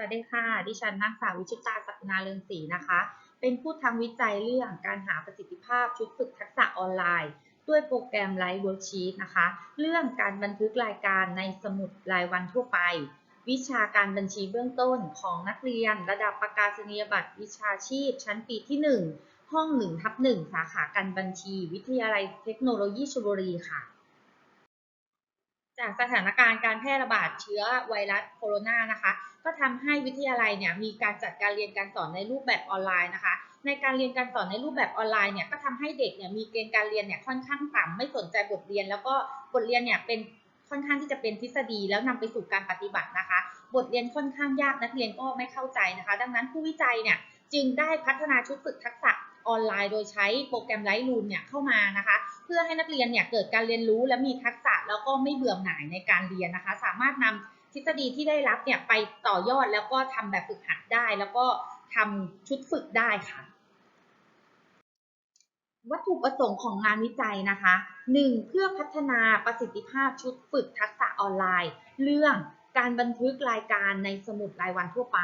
วัสดีค่ะ ดิฉันนางสาววิชุตาศักนาเรืองศรีนะคะ เป็นผู้ทำวิจัยเรื่องการหาประสิทธิภาพชุดฝึกทักษะออนไลน์ ด้วยโปรแกรมไลฟ์เวิร์กชีตนะคะ เรื่องการบันทึกรายการในสมุดรายวันทั่วไป วิชาการบัญชีเบื้องต้นของนักเรียน ระดับประกาศนียบัตรวิชาชีพ ชั้นปีที่ 1 ห้อง1ทับ1สาขาการบัญชี วิทยาลัยเทคโนโลยีชลบุรีค่ะ จากสถานการณ์การแพร่ระบาดเชื้อไวรัสโคโรนานะคะ ก็ทำให้วิทยาลัยเนี่ยมีการจัดการเรียนการสอนในรูปแบบออนไลน์นะคะ ในการเรียนการสอนในรูปแบบออนไลน์เนี่ยก็ทำให้เด็กเนี่ยมีเกณฑ์การเรียนเนี่ยค่อนข้างต่ำไม่สนใจบทเรียน แล้วก็บทเรียนเนี่ยเป็นค่อนข้างที่จะเป็นทฤษฎีแล้วนำไปสู่การปฏิบัตินะคะ บทเรียนค่อนข้างยากนักเรียนก็ไม่เข้าใจนะคะ ดังนั้นผู้วิจัยเนี่ยจึงได้พัฒนาชุดฝึกทักษะออนไลน์ โดยใช้โปรแกรมไลท์รูมเนี่ยเข้ามานะคะ เพื่อให้นักเรียนเนี่ยเกิดการเรียนรู้และมีทักษะ แล้วก็ไม่เบื่อหน่ายในการเรียนนะคะ สามารถนำทฤษฎีที่ได้รับเนี่ยไปต่อยอดแล้วก็ทำแบบฝึกหัดได้ แล้วก็ทำชุดฝึกได้ค่ะ วัตถุประสงค์ของงานวิจัยนะคะ 1. เพื่อพัฒนาประสิทธิภาพชุดฝึกทักษะออนไลน์ เรื่องการบันทึกรายการในสมุดรายวันทั่วไป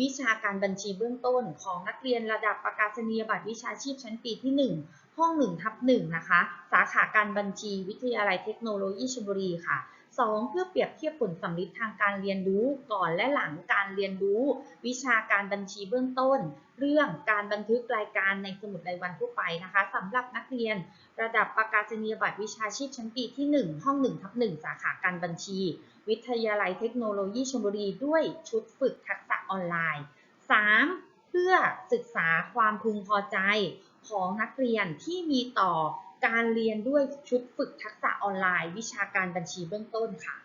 วิชาการบัญชีเบื้องต้นของนักเรียนระดับประกาศนียบัตรวิชาชีพชั้นปีที่ 1 ห้อง1ทับ1นะคะ สาขาการบัญชีวิทยาลัยเทคโนโลยีชลบุรีค่ะ 2. เพื่อเปรียบเทียบผลสัมฤทธิ์ทางการเรียนรู้ก่อนและหลังการเรียนรู้ วิชาการบัญชีเบื้องต้น เรื่องการบันทึกรายการในสมุดรายวันทั่วไปนะคะสำหรับนักเรียน ระดับประกาศนียบัตรวิชาชีพชั้นปีที่ 1 ห้อง1ทับ1สาขาการบัญชี วิทยาลัยเทคโนโลยีชลบุรีด้วยชุดฝึกทักษะออนไลน์ 3. เพื่อศึกษาความพึงพอใจของนักเรียนที่มีต่อ การเรียนด้วยชุดฝึกทักษะออนไลน์ วิชาการบัญชีเบื้องต้นค่ะ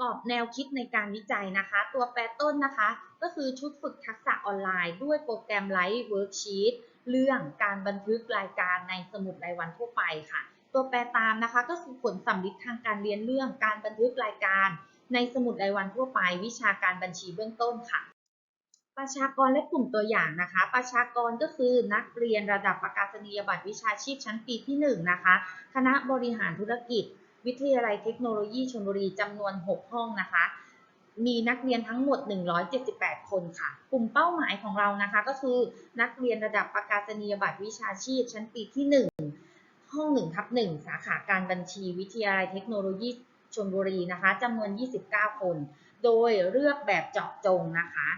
กรอบแนวคิดในการวิจัยนะคะ ตัวแปรต้นนะคะ ก็คือชุดฝึกทักษะออนไลน์ ด้วยโปรแกรมไลฟ์เวิร์กชีตเรื่องการบันทึกรายการในสมุดรายวันทั่วไปค่ะ ตัวแปรตามนะคะก็คือผลสัมฤทธิ์ทางการเรียนเรื่องการบันทึกรายการ ในสมุดรายวันทั่วไป วิชาการบัญชีเบื้องต้นค่ะ ประชากรและกลุ่มตัวอย่างนะคะ ประชากรก็คือนักเรียนระดับประกาศนียบัตรวิชาชีพชั้นปีที่ 1 นะคะ คณะบริหารธุรกิจ วิทยาลัยเทคโนโลยีชลบุรีจำนวน 6 ห้องนะคะ มีนักเรียนทั้งหมด 178 คนค่ะ กลุ่มเป้าหมายของเรานะคะก็คือนักเรียนระดับประกาศนียบัตรวิชาชีพชั้นปีที่ 1 ห้อง1ทับ1สาขาการบัญชี วิทยาลัยเทคโนโลยีชลบุรีนะคะจำนวน 29 คน โดยเลือกแบบเจาะจงนะคะ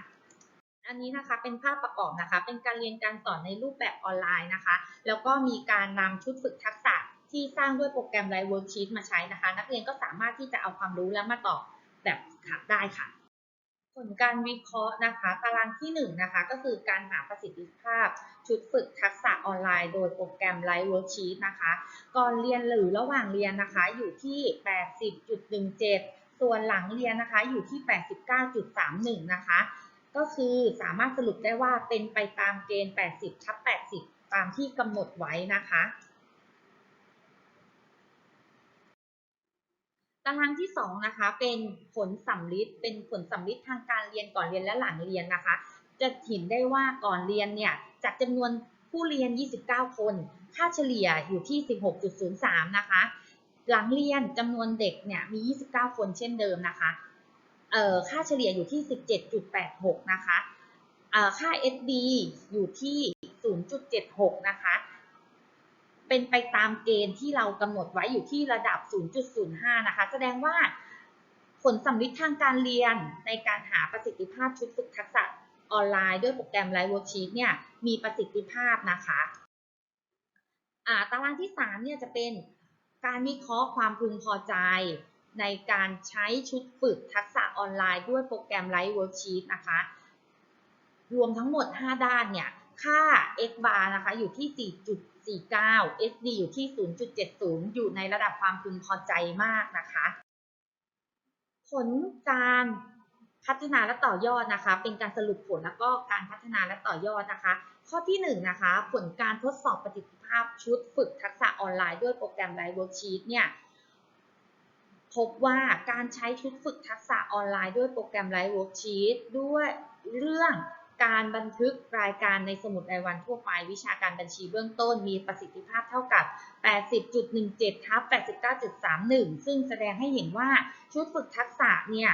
อันนี้นะคะเป็นภาพประกอบนะคะ เป็นการเรียนการสอนในรูปแบบออนไลน์นะคะ แล้วก็มีการนำชุดฝึกทักษะที่สร้างด้วยโปรแกรมไลฟ์เวิร์กชีตมาใช้นะคะ นักเรียนก็สามารถที่จะเอาความรู้แล้วมาตอบแบบขับได้ค่ะ ผลการวิเคราะห์นะคะตารางที่1นงนะคะก็คือการหาประสิทธิภาพ ชุดฝึกทักษะออนไลน์ โดยโปรแกรมไลฟ์เวิร์กชีตนะคะ ก่อนเรียนหรือระหว่างเรียนนะคะอยู่ที่ 80.17 ส่วนหลังเรียนนะคะอยู่ที่ 89.31 นะคะ ก็คือสามารถสรุปได้ว่าเป็นไปตามเกณฑ์ 80ทับ80 ตามที่กำหนดไว้นะคะ ตารางที่ 2 นะคะ เป็นผลสัมฤทธิ์เป็นผลสัมฤทธิ์ทางการเรียนก่อนเรียนและหลังเรียนนะคะ จะเห็นได้ว่าก่อนเรียนเนี่ยจากจำนวนผู้เรียน 29 คน ค่าเฉลี่ยอยู่ที่ 16.03 นะคะ หลังเรียนจำนวนเด็กเนี่ยมี 29 คนเช่นเดิมนะคะ ค่าเฉลี่ยอยู่ที่ 17.86 นะคะค่า SD อยู่ที่ 0.76 นะคะ เป็นไปตามเกณฑ์ที่เรากำหนดไว้อยู่ที่ระดับ 0.05 นะคะ แสดงว่าผลสัมฤทธิ์ทางการเรียนในการหาประสิทธิภาพชุดฝึกทักษะออนไลน์ด้วยโปรแกรม Live Worksheet เนี่ยมีประสิทธิภาพนะคะาตารางที่3เนี่ยจะเป็นการวิเคราะห์ความพึงพอใจ ในการใช้ชุดฝึกทักษะออนไลน์ด้วยโปรแกรม Live Worksheet นะคะ รวมทั้งหมด 5 ด้านเนี่ย ค่า x bar นะคะอยู่ที่ 4.49 SD อยู่ที่ 0.70 อยู่ในระดับความพึงพอใจมากนะคะ ผลการพัฒนาและต่อยอดนะคะ เป็นการสรุปผลแล้วก็การพัฒนาและต่อยอดนะคะ ข้อที่1นงนะคะ ผลการทดสอบประสิทธิภาพชุดฝึกทักษะออนไลน์ด้วยโปรแกรม Live Worksheet เนี่ย พบว่าการใช้ชุดฝึกทักษะออนไลน์ด้วยโปรแกรม Live Worksheet ด้วยเรื่องการบันทึกรายการในสมุดรายวันทั่วไปวิชาการบัญชีเบื้องต้นมีประสิทธิภาพเท่ากับ 80.17 ทับ 89.31 ซึ่งแสดงให้เห็นว่าชุดฝึกทักษะเนี่ย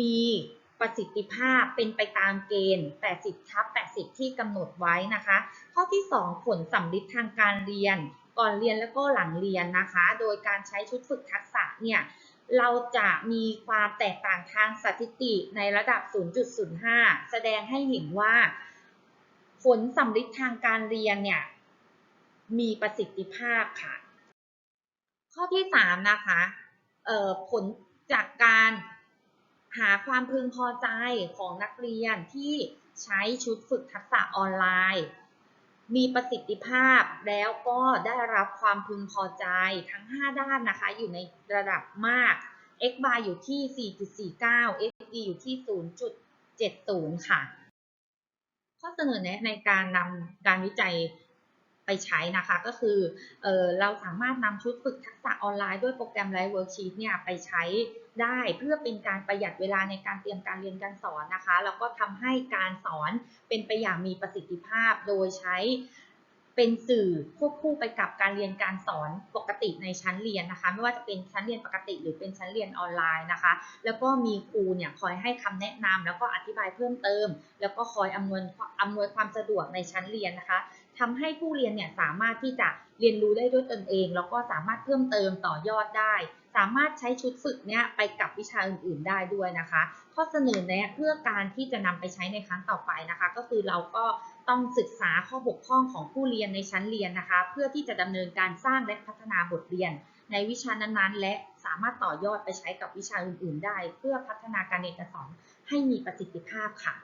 มีประสิทธิภาพเป็นไปตามเกณฑ์ 80 ทับ 80 ที่กำหนดไว้นะคะ ข้อที่ 2 ผลสัมฤทธิ์ทางการเรียน ก่อนเรียนแล้วก็หลังเรียนนะคะ โดยการใช้ชุดฝึกทักษะเนี่ย เราจะมีความแตกต่างทางสถิติในระดับ 0.05 แสดงให้เห็นว่า ผลสัมฤทธิ์ทางการเรียนเนี่ย มีประสิทธิภาพค่ะ ข้อที่ 3 นะคะผลจากการหาความพึงพอใจของนักเรียนที่ใช้ชุดฝึกทักษะออนไลน์ มีประสิทธิภาพแล้วก็ได้รับความพึงพอใจทั้ง 5 ด้านนะคะ อยู่ในระดับมาก x bar อยู่ที่ 4.49 x d อยู่ที่ 0.70 ค่ะ ข้อเสนอแนะในการนำการวิจัย ไปใช้นะคะ ก็คือเออเราสามารถนำชุดฝึกทักษะออนไลน์ด้วยโปรแกรม Live Worksheet เนี่ยไปใช้ได้เพื่อเป็นการประหยัดเวลาในการเตรียมการเรียนการสอนนะคะ แล้วก็ทำให้การสอนเป็นไปอย่างมีประสิทธิภาพโดยใช้เป็นสื่อควบคู่ไปกับการเรียนการสอนปกติในชั้นเรียนนะคะ ไม่ว่าจะเป็นชั้นเรียนปกติ หรือเป็นชั้นเรียนออนไลน์นะคะ แล้วก็มีครูเนี่ยคอยให้คำแนะนำแล้วก็อธิบายเพิ่มเติม แล้วก็คอยอำนวยอำนวยความสะดวกในชั้นเรียนนะคะ ทำให้ผู้เรียนเนี่ยสามารถที่จะเรียนรู้ได้ด้วยตนเอง แล้วก็สามารถเพิ่มเติมต่อยอดได้ สามารถใช้ชุดฝึกเนี่ยไปกับวิชาอื่น ๆ ได้ด้วยนะคะ ข้อเสนอแนะเพื่อการที่จะนำไปใช้ในครั้งต่อไปนะคะ ก็คือเราก็ต้องศึกษาข้อบกพร่องของผู้เรียนในชั้นเรียนนะคะ เพื่อที่จะดำเนินการสร้างและพัฒนาบทเรียน ในวิชานั้นๆ และสามารถต่อยอดไปใช้กับวิชาอื่น ๆ ได้ เพื่อพัฒนาการเรียนการสอนให้มีประสิทธิภาพค่ะ